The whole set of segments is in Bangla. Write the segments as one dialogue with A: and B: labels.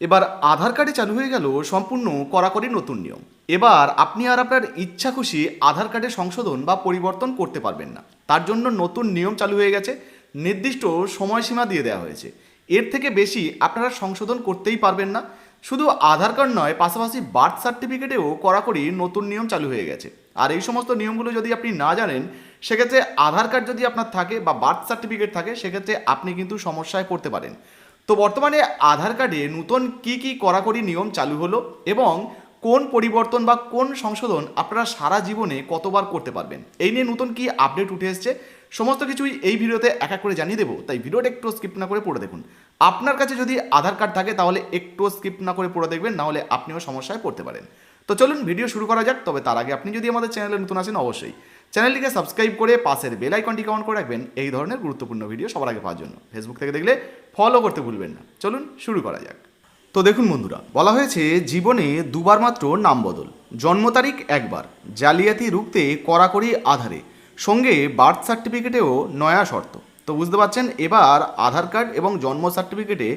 A: এবার আধার কার্ডে চালু হয়ে গেল সম্পূর্ণ কড়াকড়ি নতুন নিয়ম। এবার আপনি আর আপনার ইচ্ছা খুশি আধার কার্ডে সংশোধন বা পরিবর্তন করতে পারবেন না। তার জন্য নতুন নিয়ম চালু হয়ে গেছে, নির্দিষ্ট সময়সীমা দিয়ে দেওয়া হয়েছে। এর থেকে বেশি আপনারা সংশোধন করতেই পারবেন না। শুধু আধার কার্ড নয়, পাশাপাশি বার্থ সার্টিফিকেটেও কড়াকড়ি নতুন নিয়ম চালু হয়ে গেছে। আর এই সমস্ত নিয়মগুলো যদি আপনি না জানেন, সেক্ষেত্রে আধার কার্ড যদি আপনার থাকে বা বার্থ সার্টিফিকেট থাকে, সেক্ষেত্রে আপনি কিন্তু সমস্যায় পড়তে পারেন। তো বর্তমানে আধার কার্ডে নতুন কি কি কড়াকড়ি নিয়ম চালু হলো এবং কোন পরিবর্তন বা কোন সংশোধন আপনারা সারা জীবনে কতবার করতে পারবেন? এই নিয়ে নতুন কি আপডেট উঠে এসছে? সমস্ত কিছুই এই ভিডিওতে এক এক করে জানিয়ে দেবো, তাই ভিডিওটা একটু স্কিপ না করে পড়ে দেখুন। আপনার কাছে যদি আধার কার্ড থাকে তাহলে একটু স্কিপ না করে পড়ে দেখবেন নাহলে আপনিও সমস্যায় পড়তে পারেন। তো চলুন ভিডিও শুরু করা যাক, তবে তার আগে আপনি যদি আমাদের চ্যানেলে নতুন আসেন অবশ্যই। চ্যানেলটিকে সাবস্ক্রাইব করে পাশের বেল আইকনটিকে অন করে রাখবেন, এই ধরনের গুরুত্বপূর্ণ ভিডিও সবার আগে পাওয়ার জন্য। ফেসবুক থেকে দেখলে ফলো করতে ভুলবেন না। চলুন শুরু করা যাক। তো দেখুন বন্ধুরা, বলা হয়েছে জীবনে দুবার মাত্র নাম বদল, জন্ম তারিখ একবার, জালিয়াতি রুখতে কড়াকড়ি আধারে, সঙ্গে বার্থ সার্টিফিকেটেও নয়া শর্ত। তো বুঝতে পারছেন, এবার আধার কার্ড এবং জন্ম সার্টিফিকেটে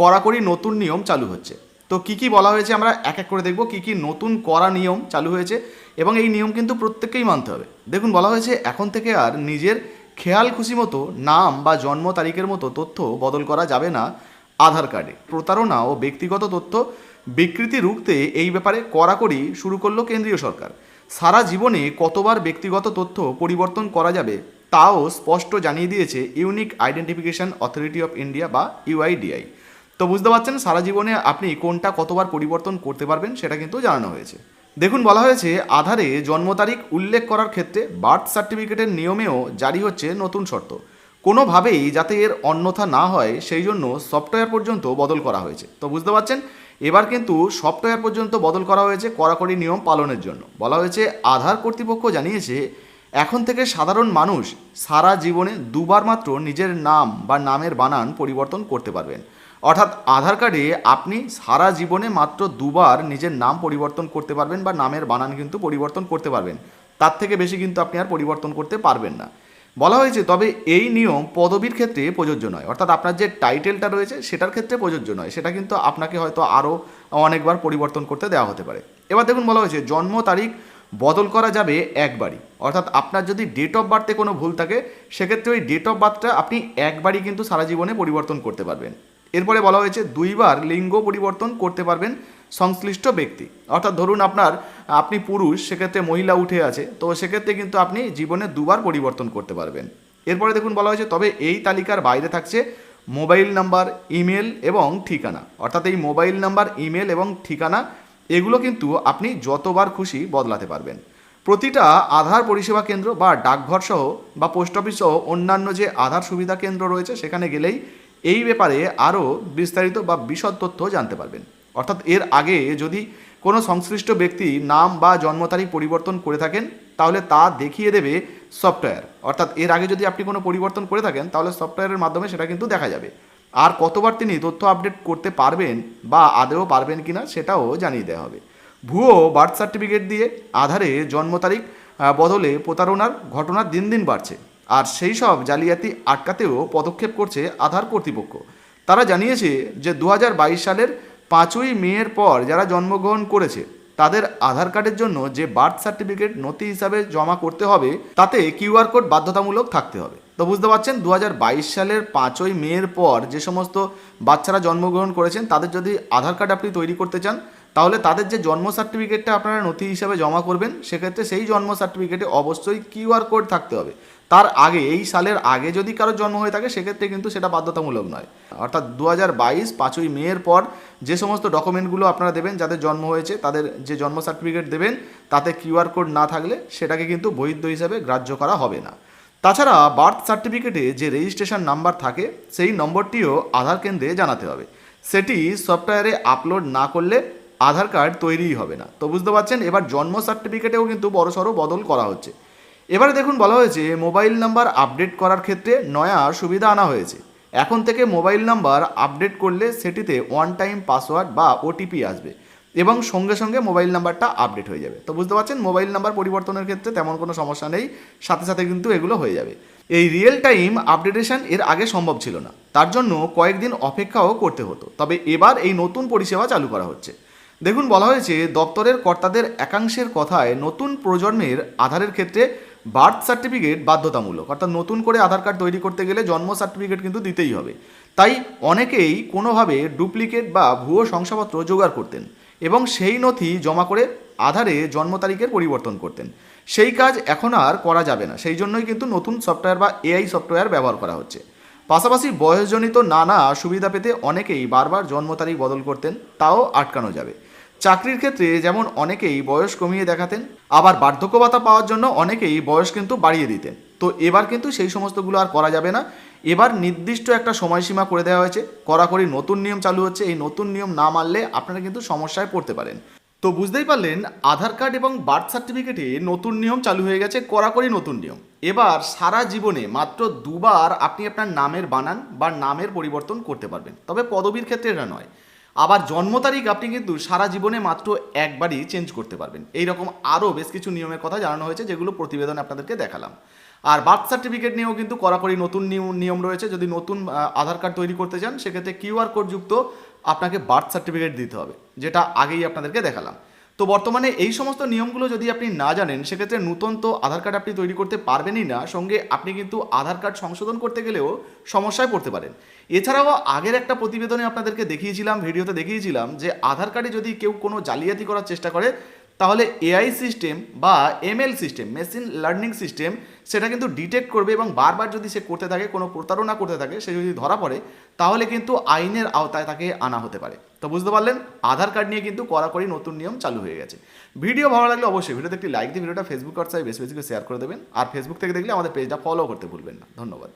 A: কড়াকড়ি নতুন নিয়ম চালু হচ্ছে। তো কি কি বলা হয়েছে আমরা এক এক করে দেখব, কি কি নতুন করা নিয়ম চালু হয়েছে এবং এই নিয়ম কিন্তু প্রত্যেককেই মানতে হবে। দেখুন, বলা হয়েছে এখন থেকে আর নিজের খেয়াল খুশি মতো নাম বা জন্ম তারিখের মতো তথ্য বদল করা যাবে না আধার কার্ডে। প্রতারণা ও ব্যক্তিগত তথ্য বিকৃতি রুখতে এই ব্যাপারে কড়াকড়ি শুরু করল কেন্দ্রীয় সরকার। সারা জীবনে কতবার ব্যক্তিগত তথ্য পরিবর্তন করা যাবে তাও স্পষ্ট জানিয়ে দিয়েছে unique identification authority of India বা ইউআইডিআই। তো বুঝতে পারছেন, সারা জীবনে আপনি কোনটা কতবার পরিবর্তন করতে পারবেন সেটা কিন্তু জানানো হয়েছে। দেখুন, বলা হয়েছে, আধারে জন্ম তারিখ উল্লেখ করার ক্ষেত্রে বার্থ সার্টিফিকেটের নিয়মেও জারি হচ্ছে নতুন শর্ত। কোনোভাবেই যাতে এর অন্যথা না হয়, সেই জন্য সফটওয়্যার পর্যন্ত বদল করা হয়েছে। তো বুঝতে পারছেন? এবার কিন্তু সফটওয়্যার পর্যন্ত বদল করা হয়েছে কড়াকড়ি নিয়ম পালনের জন্য। বলা হয়েছে, আধার কর্তৃপক্ষ জানিয়েছে, এখন থেকে সাধারণ মানুষ সারা জীবনে দুবার মাত্র নিজের নাম বা নামের বানান পরিবর্তন করতে পারবেন। অর্থাৎ আধার কার্ডে আপনি সারা জীবনে মাত্র দুবার নিজের নাম পরিবর্তন করতে পারবেন বা নামের বানান কিন্তু পরিবর্তন করতে পারবেন। তার থেকে বেশি কিন্তু আপনি আর পরিবর্তন করতে পারবেন না। বলা হয়েছে, তবে এই নিয়ম পদবীর ক্ষেত্রে প্রযোজ্য নয়। অর্থাৎ আপনার যে টাইটেলটা রয়েছে সেটার ক্ষেত্রে প্রযোজ্য নয়। সেটা কিন্তু আপনাকে হয়তো আরও অনেকবার পরিবর্তন করতে দেওয়া হতে পারে। এবার দেখুন বলা হয়েছে, জন্ম তারিখ বদল করা যাবে একবারই। অর্থাৎ আপনার যদি ডেট অফ বার্থে কোনো ভুল থাকে, সেক্ষেত্রে ওই ডেট অফ বার্থটা আপনি একবারই কিন্তু সারা জীবনে পরিবর্তন করতে পারবেন। এরপরে বলা হয়েছে দুইবার লিঙ্গ পরিবর্তন করতে পারবেন সংশ্লিষ্ট ব্যক্তি। অর্থাৎ ধরুন আপনার, আপনি পুরুষ, সেক্ষেত্রে মহিলা উঠে আছে, তো সেক্ষেত্রে কিন্তু আপনি জীবনে দুবার পরিবর্তন করতে পারবেন। এরপরে দেখুন বলা হয়েছে, তবে এই তালিকার বাইরে থাকছে মোবাইল নাম্বার, ইমেল এবং ঠিকানা। অর্থাৎ এই মোবাইল নাম্বার, ইমেল এবং ঠিকানা, এগুলো কিন্তু আপনি যতবার খুশি বদলাতে পারবেন। প্রতিটা আধার পরিষেবা কেন্দ্র বা ডাকঘর সহ বা পোস্ট অফিস সহ অন্যান্য যে আধার সুবিধা কেন্দ্র রয়েছে, সেখানে গেলেই এই ব্যাপারে আরও বিস্তারিত বা বিশদ তথ্য জানতে পারবেন। অর্থাৎ এর আগে যদি কোনো সংশ্লিষ্ট ব্যক্তি নাম বা জন্ম তারিখ পরিবর্তন করে থাকেন, তাহলে তা দেখিয়ে দেবে সফটওয়্যার। অর্থাৎ এর আগে যদি আপনি কোনো পরিবর্তন করে থাকেন, তাহলে সফটওয়্যারের মাধ্যমে সেটা কিন্তু দেখা যাবে। আর কতবার তিনি তথ্য আপডেট করতে পারবেন বা আদেও পারবেন কি না সেটাও জানিয়ে দেওয়া হবে। ভুয়ো বার্থ সার্টিফিকেট দিয়ে আধারে জন্ম তারিখ বদলে প্রতারণার ঘটনা দিন দিন বাড়ছে। আর সেই সব জালিয়াতি আটকাতেও পদক্ষেপ করছে আধার কর্তৃপক্ষ। তারা জানিয়েছে যে দু হাজার বাইশ সালের পাঁচই মেয়ের পর যারা জন্মগ্রহণ করেছে, তাদের আধার কার্ডের জন্য যে বার্থ সার্টিফিকেট নথি হিসাবে জমা করতে হবে, তাতে কিউআর কোড বাধ্যতামূলক থাকতে হবে। তো বুঝতে পারছেন দু হাজার বাইশ সালের পাঁচই মেয়ের পর যে সমস্ত বাচ্চারা জন্মগ্রহণ করেছেন, তাদের যদি আধার কার্ড আপনি তৈরি করতে চান তাহলে তাদের যে জন্ম সার্টিফিকেটটা আপনারা নথি হিসাবে জমা করবেন, সেক্ষেত্রে সেই জন্ম সার্টিফিকেটে অবশ্যই কিউআর কোড থাকতে হবে। তার আগে, এই সালের আগে যদি কারও জন্ম হয়ে থাকে, সেক্ষেত্রে কিন্তু সেটা বাধ্যতামূলক নয়। অর্থাৎ দু হাজার বাইশ, পাঁচই মেয়ের পর যে সমস্ত ডকুমেন্টগুলো আপনারা দেবেন, যাদের জন্ম হয়েছে, তাদের যে জন্ম সার্টিফিকেট দেবেন, তাতে কিউআর কোড না থাকলে সেটাকে কিন্তু বৈধ হিসাবে গ্রাহ্য করা হবে না। তাছাড়া বার্থ সার্টিফিকেটে যে রেজিস্ট্রেশন নাম্বার থাকে, সেই নম্বরটিও আধার কেন্দ্রে জানাতে হবে। সেটি সফটওয়্যারে আপলোড না করলে আধার কার্ড তৈরিই হবে না। তো বুঝতে পারছেন? এবার জন্ম সার্টিফিকেটেও কিন্তু বড়সড় বদল করা হচ্ছে। এবারে দেখুন বলা হয়েছে, মোবাইল নাম্বার আপডেট করার ক্ষেত্রে নয়া সুবিধা আনা হয়েছে। এখন থেকে মোবাইল নাম্বার আপডেট করলে সেটিতে ওয়ান টাইম পাসওয়ার্ড বা ওটিপি আসবে এবং সঙ্গে সঙ্গে মোবাইল নাম্বারটা আপডেট হয়ে যাবে। তো বুঝতে পারছেন? মোবাইল নাম্বার পরিবর্তনের ক্ষেত্রে তেমন কোনো সমস্যা নেই, সাথে সাথে কিন্তু এগুলো হয়ে যাবে। এই রিয়েল টাইম আপডেটেশন এর আগে সম্ভব ছিল না। তার জন্য কয়েকদিন অপেক্ষাও করতে হতো। তবে এবার এই নতুন পরিষেবা চালু করা হচ্ছে। দেখুন, বলা হয়েছে, দপ্তরের কর্তাদের একাংশের কথায় নতুন প্রজন্মের আধারের ক্ষেত্রে বার্থ সার্টিফিকেট বাধ্যতামূলক। অর্থাৎ নতুন করে আধার কার্ড তৈরি করতে গেলে জন্ম সার্টিফিকেট কিন্তু দিতেই হবে। তাই অনেকেই কোনোভাবে ডুপ্লিকেট বা ভুয়ো শংসাপত্র জোগাড় করতেন এবং সেই নথি জমা করে আধারে জন্ম তারিখের পরিবর্তন করতেন। সেই কাজ এখন আর করা যাবে না। সেই জন্যই কিন্তু নতুন সফটওয়্যার বা এআই সফটওয়্যার ব্যবহার করা হচ্ছে। পাশাপাশি বয়সজনিত নানা সুবিধা পেতে অনেকেই বারবার জন্ম তারিখ বদল করতেন, তাও আটকানো যাবে। চাকরির ক্ষেত্রে যেমন অনেকেই বয়স কমিয়ে দেখাতেন, আবার বার্ধক্য ভাতা পাওয়ার জন্য অনেকেই বয়স কিন্তু বাড়িয়ে দিতেন। তো এবার কিন্তু সেই সমস্তগুলো আর করা যাবে না। এবার নির্দিষ্ট একটা সময়সীমা করে দেওয়া হয়েছে। কড়াকড়ি নতুন নিয়ম চালু হচ্ছে। এই নতুন নিয়ম না মানলে আপনারা কিন্তু সমস্যায় পড়তে পারেন। তো বুঝতেই পারলেন, আধার কার্ড এবং বার্থ সার্টিফিকেটে নতুন নিয়ম চালু হয়ে গেছে, কড়াকড়ি নতুন নিয়ম। এবার সারা জীবনে মাত্র দুবার আপনি আপনার নামের বানান বা নামের পরিবর্তন করতে পারবেন। তবে পদবীর ক্ষেত্রে এটা নয়। আবার জন্ম তারিখ আপনি কিন্তু সারা জীবনে মাত্র একবারই চেঞ্জ করতে পারবেন। এই রকম আরও বেশ কিছু নিয়মের কথা জানানো হয়েছে, যেগুলো প্রতিবেদনে আপনাদেরকে দেখালাম। আর বার্থ সার্টিফিকেট নিয়েও কিন্তু কড়াকড়ি নতুন নিয়ম রয়েছে। যদি নতুন আধার কার্ড তৈরি করতে চান, সেক্ষেত্রে কিউআর কোড যুক্ত আপনাকে বার্থ সার্টিফিকেট দিতে হবে, যেটা আগেই আপনাদেরকে দেখালাম। তো বর্তমানে এই সমস্ত নিয়মগুলো যদি আপনি না জানেন, সেক্ষেত্রে নতুন তো আধার কার্ড আপনি তৈরি করতে পারবেনই না। সঙ্গে আপনি কিন্তু আধার কার্ড সংশোধন করতে গেলেও সমস্যায় পড়তে পারেন। এছাড়াও আগের একটা প্রতিবেদনে আপনাদেরকে দেখিয়েছিলাম, ভিডিওতে দেখিয়েছিলাম যে আধার কার্ডে যদি কেউ কোনো জালিয়াতি করার চেষ্টা করে তাহলে এআই সিস্টেম বা ML system machine learning system সেটা কিন্তু ডিটেক্ট করবে এবং বারবার যদি সে করতে থাকে, কোনো প্রতারণা করতে থাকে, সে যদি ধরা পড়ে, তাহলে কিন্তু আইনের আওতায় তাকে আনা হতে পারে। তো বুঝতে পারলেন? আধার কার্ড নিয়ে কিন্তু কড়াকড়ি নতুন নিয়ম চালু হয়ে গেছে। ভিডিও ভালো লাগলে অবশ্যই ভিডিওতে একটি লাইক দিয়ে ভিডিওটা ফেসবুক হোয়াটসঅ্যাপে বেশি বেশি করে শেয়ার করে দেবেন। আর ফেসবুক থেকে দেখলে আমাদের পেজটা ফলো করতে ভুলবেন না। ধন্যবাদ।